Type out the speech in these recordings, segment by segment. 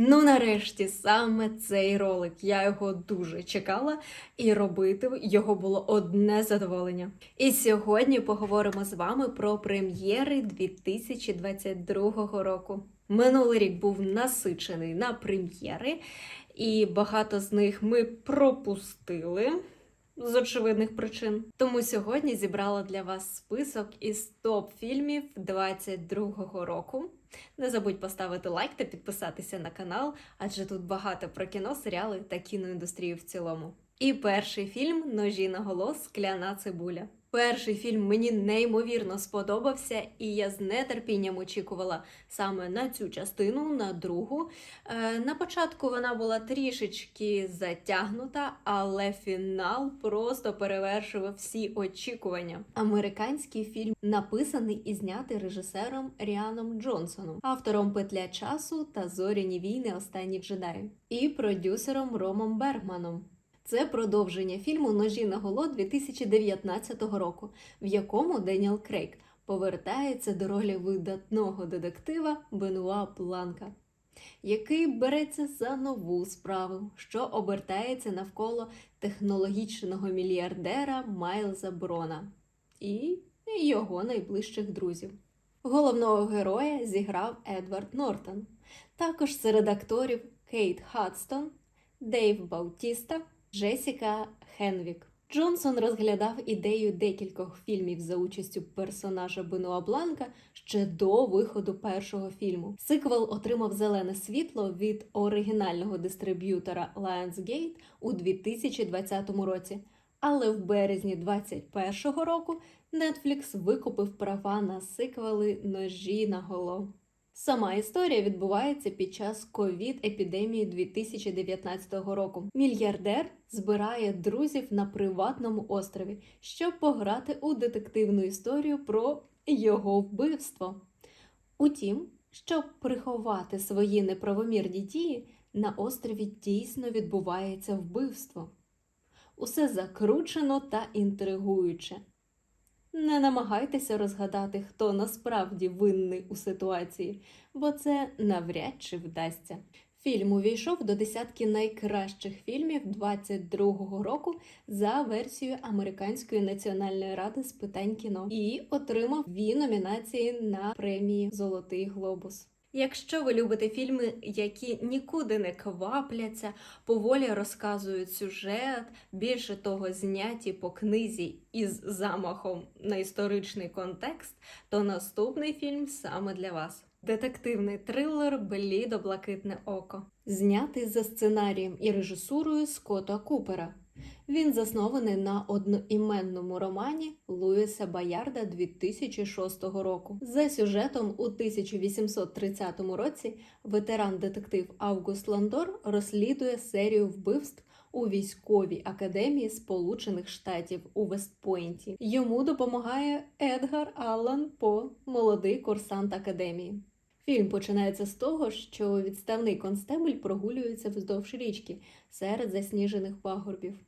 Ну, нарешті, саме цей ролик. Я його дуже чекала, і робити його було одне задоволення. І сьогодні поговоримо з вами про прем'єри 2022 року. Минулий рік був насичений на прем'єри, і багато з них ми пропустили. З очевидних причин. Тому сьогодні зібрала для вас список із топ фільмів 22-го року. Не забудь поставити лайк та підписатися на канал, адже тут багато про кіно, серіали та кіноіндустрію в цілому. І перший фільм Ножі на голос Скляна цибуля. Перший фільм мені неймовірно сподобався, і я з нетерпінням очікувала саме на цю частину, на другу. Е, на початку вона була трішечки затягнута, але фінал просто перевершував всі очікування. Американський фільм написаний і знятий режисером Ріаном Джонсоном, автором Петля часу та Зоряні війни Останні джедаї і продюсером Ромом Бергманом. Це продовження фільму Ножі на голо 2019 року, в якому Деніел Крейг повертається до ролі видатного детектива Бенуа Бланка, який береться за нову справу, що обертається навколо технологічного мільярдера Майлза Брона і його найближчих друзів. Головного героя зіграв Едвард Нортон. Також серед акторів Кейт Хадстон, Дейв Баутіста. Джесіка Хенвік. Джонсон розглядав ідею декількох фільмів за участю персонажа Бенуа Бланка ще до виходу першого фільму. Сиквел отримав зелене світло від оригінального дистриб'ютора Lionsgate у 2020 році. Але в березні 2021 року Netflix викупив права на сиквели Ножі на голо. Сама історія відбувається під час ковід-епідемії 2019 року. Мільярдер збирає друзів на приватному острові, щоб пограти у детективну історію про його вбивство. Утім, щоб приховати свої неправомірні дії, на острові дійсно відбувається вбивство. Усе закручено та інтригуюче. Не намагайтеся розгадати, хто насправді винний у ситуації, бо це навряд чи вдасться. Фільм увійшов до десятки найкращих фільмів 22-го року за версією Американської національної ради з питань кіно і отримав дві номінації на премії Золотий Глобус. Якщо ви любите фільми, які нікуди не квапляться, поволі розказують сюжет, більше того, зняті по книзі із замахом на історичний контекст, то наступний фільм саме для вас. Детективний трилер Блідо блакитне око, знятий за сценарієм і режисурою Скотта Купера. Він заснований на одноіменному романі Луїса Баярда 2006 року. За сюжетом у 1830 році ветеран-детектив Август Ландор розслідує серію вбивств у військовій академії Сполучених Штатів у Вестпойнті. Йому допомагає Едгар Аллан По, молодий курсант академії. Фільм починається з того, що відставний констебль прогулюється вздовж річки серед засніжених пагорбів.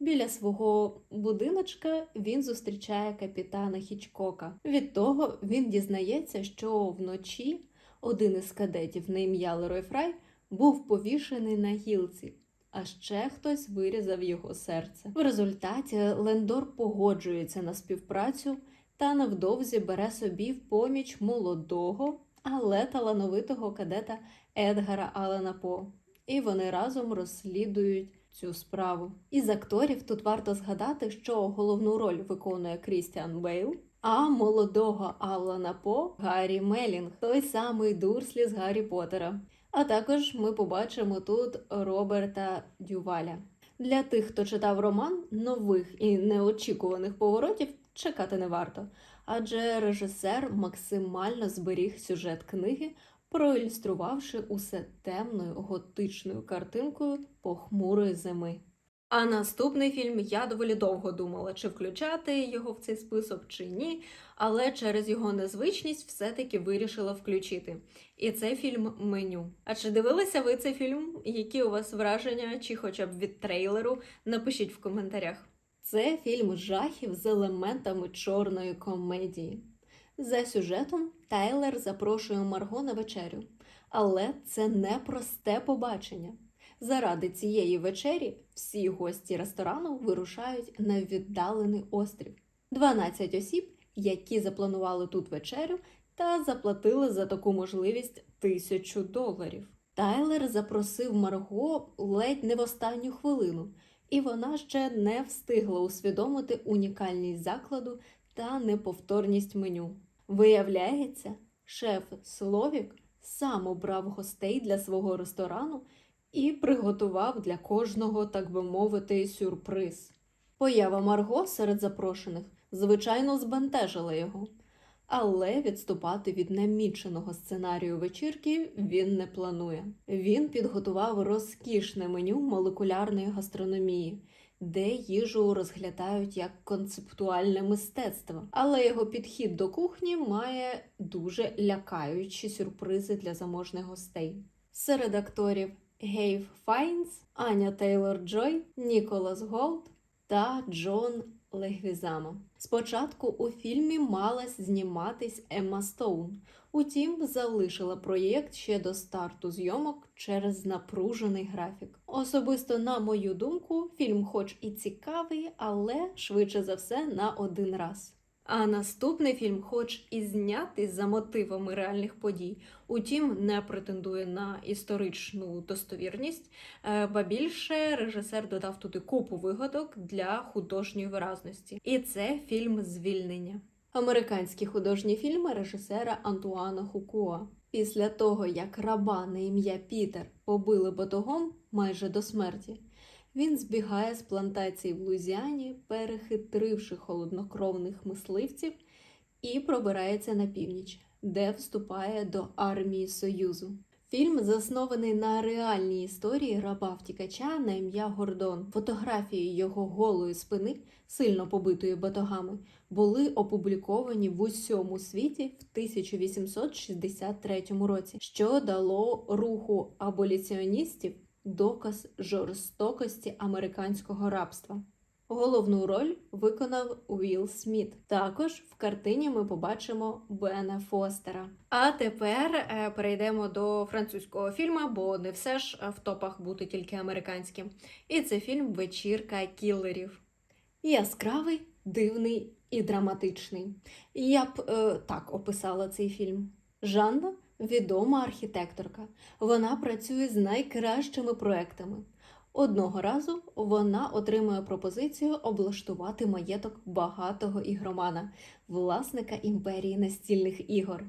Біля свого будиночка він зустрічає капітана Хічкока. Від того він дізнається, що вночі один із кадетів на ім'я Лерой Фрай був повішений на гілці, а ще хтось вирізав його серце. В результаті Лендор погоджується на співпрацю та невдовзі бере собі в поміч молодого, але талановитого кадета Едгара Алана По. І вони разом розслідують цю справу. Із акторів тут варто згадати, що головну роль виконує Крістіан Бейл, а молодого Аллана По Гаррі Мелінг, той самий Дурслі з Гаррі Поттера. А також ми побачимо тут Роберта Дюваля. Для тих, хто читав роман, нових і неочікуваних поворотів чекати не варто, адже режисер максимально зберіг сюжет книги, проілюструвавши усе темною готичною картинкою похмурої зими. А наступний фільм я доволі довго думала, чи включати його в цей список, чи ні, але через його незвичність все-таки вирішила включити. І це фільм Меню. А чи дивилися ви цей фільм? Які у вас враження, чи хоча б від трейлеру? Напишіть в коментарях. Це фільм жахів з елементами чорної комедії. За сюжетом Тайлер запрошує Марго на вечерю, Але це не просте побачення. Заради цієї вечері всі гості ресторану вирушають на віддалений острів. 12 осіб, які запланували тут вечерю та заплатили за таку можливість тисячу доларів. Тайлер запросив Марго ледь не в останню хвилину, і вона ще не встигла усвідомити унікальність закладу та неповторність меню. Виявляється, шеф Словік сам обрав гостей для свого ресторану і приготував для кожного, так би мовити, сюрприз. Поява Марго серед запрошених, звичайно, збентежила його, але відступати від наміченого сценарію вечірки він не планує. Він підготував розкішне меню молекулярної гастрономії, де їжу розглядають як концептуальне мистецтво, але його підхід до кухні має дуже лякаючі сюрпризи для заможних гостей. Серед акторів Гейв Файнс, Аня Тейлор Джой, Ніколас Голд та Джон Легвізамо. Спочатку у фільмі малась зніматись Емма Стоун, утім залишила проєкт ще до старту зйомок через напружений графік. Особисто, на мою думку, фільм, хоч і цікавий, але швидше за все на один раз. А наступний фільм, хоч і знятий за мотивами реальних подій, утім не претендує на історичну достовірність, е, ба більше режисер додав туди купу вигадок для художньої виразності. І це фільм Звільнення. Американські художні фільми режисера Антуана Хукуа. Після того, як раба на ім'я Пітер побили батогом майже до смерті, він збігає з плантації в Лузіані, перехитривши холоднокровних мисливців, і пробирається на північ, де вступає до армії Союзу. Фільм заснований на реальній історії раба втікача на ім'я Гордон. Фотографії його голої спини, сильно побитої батогами, були опубліковані в усьому світі в 1863 році, що дало руху аболіціоністів доказ жорстокості американського рабства. Головну роль виконав Уілл Сміт. Також в картині ми побачимо Бена Фостера. А тепер е, перейдемо до французького фільму, бо не все ж в топах бути тільки американським. І це фільм Вечірка кілерів. Яскравий, дивний і драматичний. Я б е, так описала цей фільм. Жанна відома архітекторка. Вона працює з найкращими проектами. Одного разу вона отримує пропозицію облаштувати маєток багатого ігромана, власника імперії настільних ігор.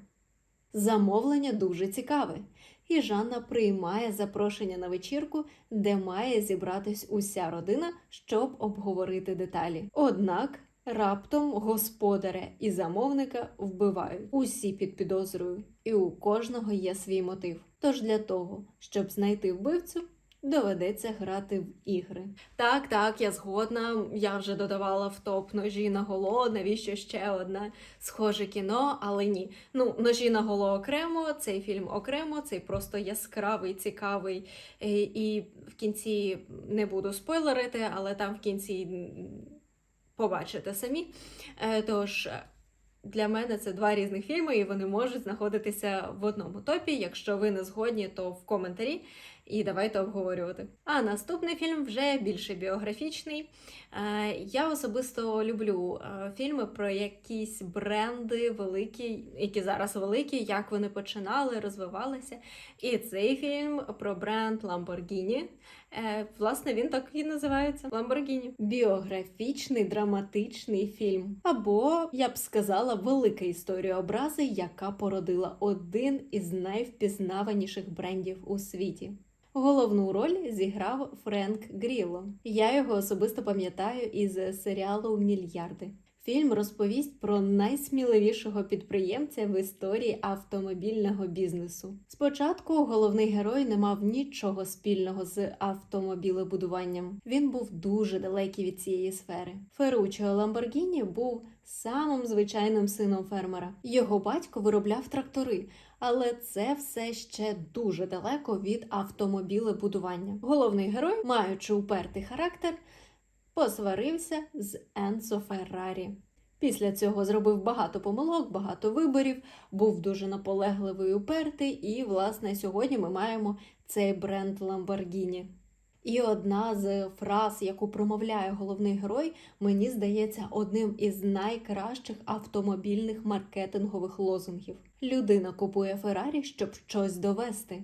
Замовлення дуже цікаве, і Жанна приймає запрошення на вечірку, де має зібратись уся родина, щоб обговорити деталі. Однак раптом господаря і замовника вбивають усі під підозрою, і у кожного є свій мотив. Тож для того, щоб знайти вбивцю, доведеться грати в ігри. Так, так, я згодна. Я вже додавала в топ ножі на голо. Навіщо ще одне схоже кіно, але ні. Ну, ножі на голо окремо, цей фільм окремо, цей просто яскравий, цікавий. І, і в кінці не буду спойлерити, але там в кінці побачите самі. Е, Тож. Для мене це два різних фільми, і вони можуть знаходитися в одному топі. Якщо ви не згодні, то в коментарі і давайте обговорювати. А наступний фільм вже більше біографічний. Е, Я особисто люблю е, фільми про якісь бренди великі, які зараз великі, як вони починали, розвивалися. І цей фільм про бренд Lamborghini. Е, Власне, він так і називається Lamborghini. Біографічний драматичний фільм. Або, я б сказала, велика історія образи, яка породила один із найвпізнаваніших брендів у світі. Головну роль зіграв Френк Гріло. Я його особисто пам'ятаю із серіалу Мільярди. Фільм розповість про найсміливішого підприємця в історії автомобільного бізнесу. Спочатку головний герой не мав нічого спільного з автомобілебудуванням. Він був дуже далекий від цієї сфери. Ферруччо Ламборгіні був самим звичайним сином фермера. Його батько виробляв трактори, але це все ще дуже далеко від автомобілебудування. Головний герой, маючи упертий характер, посварився з Енцо Феррарі. Після цього зробив багато помилок, багато виборів, був дуже наполегливий упертий, і, власне, сьогодні ми маємо цей бренд Lamborghini. І одна з фраз, яку промовляє головний герой, мені здається одним із найкращих автомобільних маркетингових лозунгів. Людина купує Феррарі, щоб щось довести.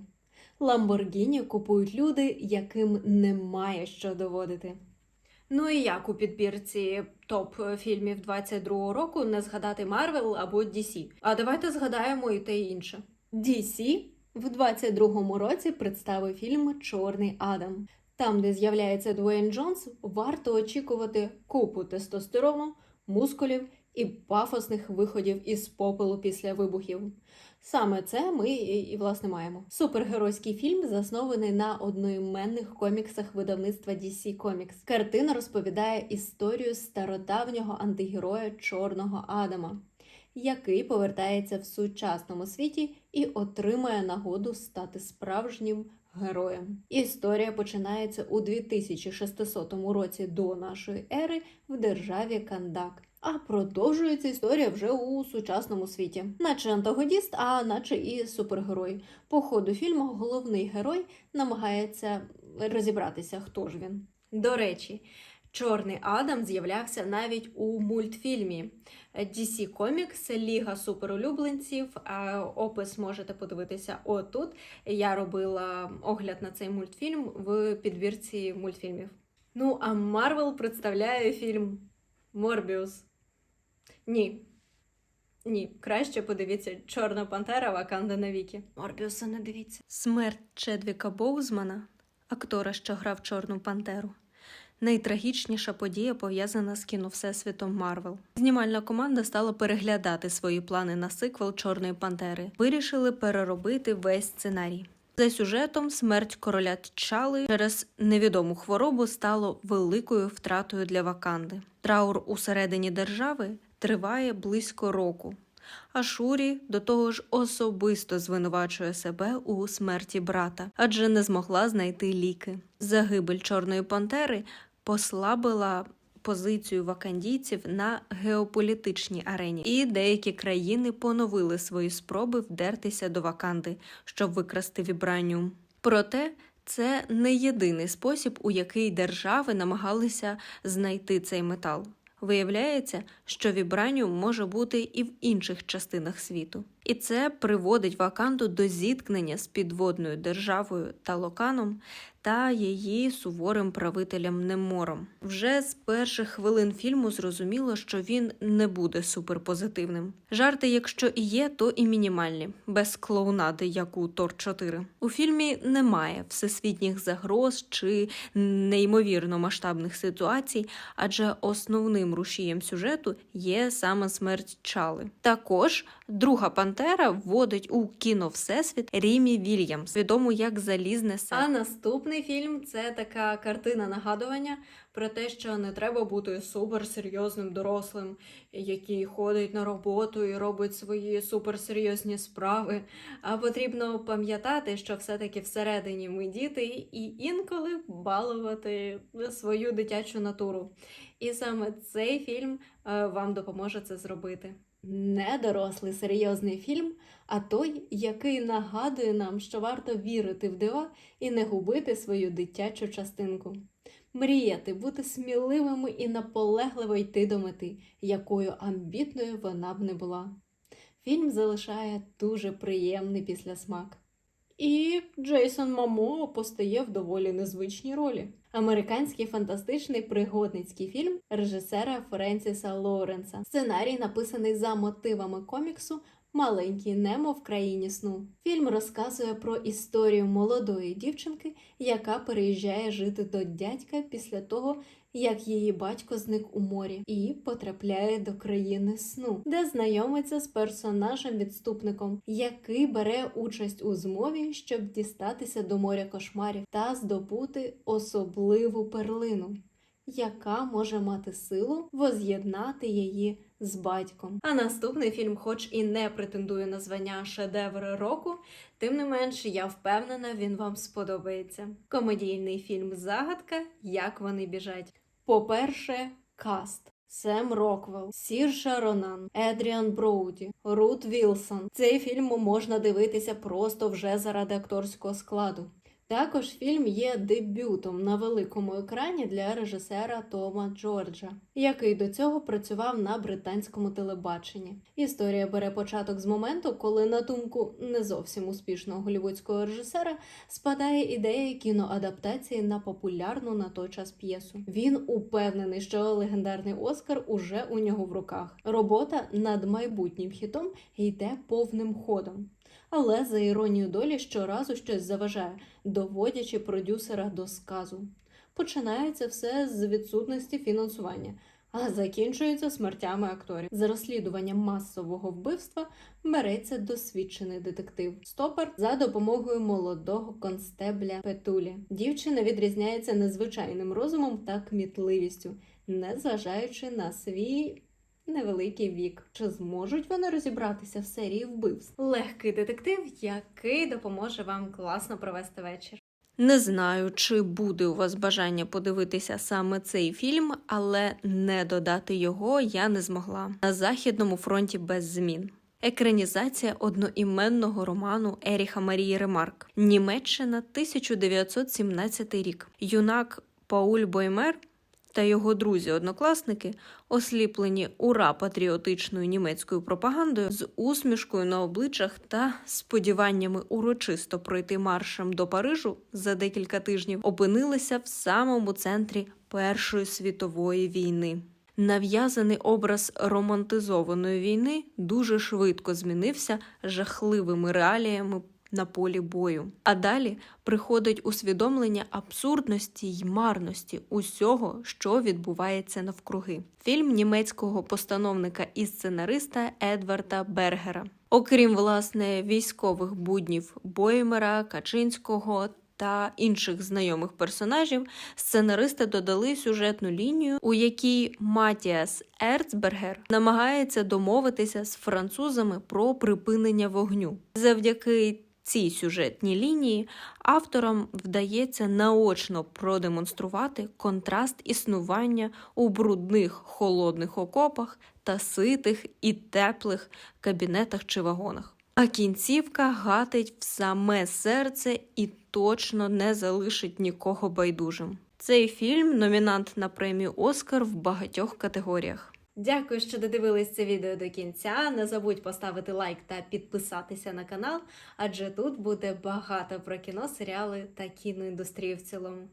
Ламборгіні купують люди, яким немає що доводити. Ну і як у підбірці топ фільмів 22-го року не згадати Марвел або DC. А давайте згадаємо і те і інше. DC в 22-му році представив фільм Чорний Адам. Там, де з'являється Дуейн Джонс, варто очікувати купу тестостерону, мускулів і пафосних виходів із попелу після вибухів. Саме це ми і, і, власне маємо. Супергеройський фільм заснований на одноіменних коміксах видавництва DC Comics. Картина розповідає історію стародавнього антигероя Чорного Адама, який повертається в сучасному світі і отримує нагоду стати справжнім героєм. Історія починається у 2600 році до нашої ери в державі Кандак. А продовжується історія вже у сучасному світі, наче антагоніст, а наче і супергерой. По ходу фільму головний герой намагається розібратися, хто ж він. До речі, Чорний Адам з'являвся навіть у мультфільмі DC Comics Ліга суперулюбленців. Опис можете подивитися отут. Я робила огляд на цей мультфільм в підбірці мультфільмів. Ну, а Марвел представляє фільм Морбіус. Ні. Ні, краще подивіться Чорна Пантера Ваканда навіки. Морбіуса не дивіться. Смерть Чедвіка Боузмана, актора, що грав Чорну Пантеру. Найтрагічніша подія пов'язана з кіно Всесвітом Марвел. Знімальна команда стала переглядати свої плани на сиквел Чорної Пантери. Вирішили переробити весь сценарій. За сюжетом смерть короля Тчали через невідому хворобу стало великою втратою для Ваканди. Траур усередині держави триває близько року. А Шурі до того ж особисто звинувачує себе у смерті брата, адже не змогла знайти ліки. Загибель Чорної Пантери послабила позицію вакандійців на геополітичній арені, і деякі країни поновили свої спроби вдертися до Ваканди, щоб викрасти вібраніум. Проте це не єдиний спосіб, у який держави намагалися знайти цей метал. Виявляється, що вібраніум може бути і в інших частинах світу, і це приводить Ваканду до зіткнення з підводною державою Талоканом та її суворим правителем Немором. Вже з перших хвилин фільму зрозуміло, що він не буде суперпозитивним. Жарти, якщо і є, то і мінімальні, без клоунади, як у Тор 4. У фільмі немає всесвітніх загроз чи неймовірно масштабних ситуацій, адже основним рушієм сюжету є саме смерть Чали. Також друга пантера вводить у кіно Всесвіт Рімі Вільямс, відому як залізне серце. А наступний фільм це така картина нагадування про те, що не треба бути суперсерйозним дорослим, який ходить на роботу і робить свої суперсерйозні справи. А потрібно пам'ятати, що все-таки всередині ми діти, і інколи балувати свою дитячу натуру. І саме цей фільм е, вам допоможе це зробити. Не дорослий серйозний фільм, а той, який нагадує нам, що варто вірити в дива і не губити свою дитячу частинку. Мріяти, бути сміливими і наполегливо йти до мети, якою амбітною вона б не була. Фільм залишає дуже приємний післясмак. І Джейсон Мамо постає в доволі незвичній ролі. Американський фантастичний пригодницький фільм режисера Френсіса Лоуренса. Сценарій написаний за мотивами коміксу Маленький Немо в країні сну. Фільм розказує про історію молодої дівчинки, яка переїжджає жити до дядька після того, як її батько зник у морі, і потрапляє до країни сну, де знайомиться з персонажем-відступником, який бере участь у змові, щоб дістатися до моря кошмарів та здобути особливу перлину. Яка може мати силу воз'єднати її з батьком. А наступний фільм, хоч і не претендує на звання шедевр року, тим не менш, я впевнена, він вам сподобається. Комедійний фільм Загадка, як вони біжать. По-перше, каст. Сем Роквелл, Сірша Ронан, Едріан Броуді, Рут Вілсон. Цей фільм можна дивитися просто вже заради акторського складу. Також фільм є дебютом на великому екрані для режисера Тома Джорджа, який до цього працював на британському телебаченні. Історія бере початок з моменту, коли на думку не зовсім успішного голівудського режисера спадає ідея кіноадаптації на популярну на той час п'єсу. Він упевнений, що легендарний Оскар уже у нього в руках. Робота над майбутнім хітом йде повним ходом. Але за іронією долі щоразу щось заважає, доводячи продюсера до сказу. Починається все з відсутності фінансування, а закінчується смертями акторів. За розслідуванням масового вбивства береться досвідчений детектив Стопер за допомогою молодого констебля Петулі. Дівчина відрізняється незвичайним розумом та кмітливістю, незважаючи на свій невеликий вік. Чи зможуть вони розібратися в серії вбивств? Легкий детектив, який допоможе вам класно провести вечір. Не знаю, чи буде у вас бажання подивитися саме цей фільм, але не додати його я не змогла. На західному фронті без змін. Екранізація одноіменного роману Еріха Марії Ремарк, Німеччина, 1917 рік. Юнак Пауль Боймер та його друзі-однокласники, осліплені ура патріотичною німецькою пропагандою, з усмішкою на обличчях та сподіваннями урочисто пройти маршем до Парижу за декілька тижнів, опинилися в самому центрі Першої світової війни. Нав'язаний образ романтизованої війни дуже швидко змінився жахливими реаліями на полі бою. А далі приходить усвідомлення абсурдності й марності усього, що відбувається навкруги. Фільм німецького постановника і сценариста Едварда Бергера. Окрім власне військових буднів Боймера, Качинського. Та інших знайомих персонажів сценаристи додали сюжетну лінію, у якій Матіас Ерцбергер намагається домовитися з французами про припинення вогню. Завдяки цій сюжетній лінії авторам вдається наочно продемонструвати контраст існування у брудних холодних окопах та ситих і теплих кабінетах чи вагонах. А кінцівка гатить в саме серце і точно не залишить нікого байдужим. Цей фільм номінант на премію Оскар в багатьох категоріях. Дякую, що додивились це відео до кінця. Не забудь поставити лайк та підписатися на канал, адже тут буде багато про кіно, серіали та кіноіндустрію в цілому.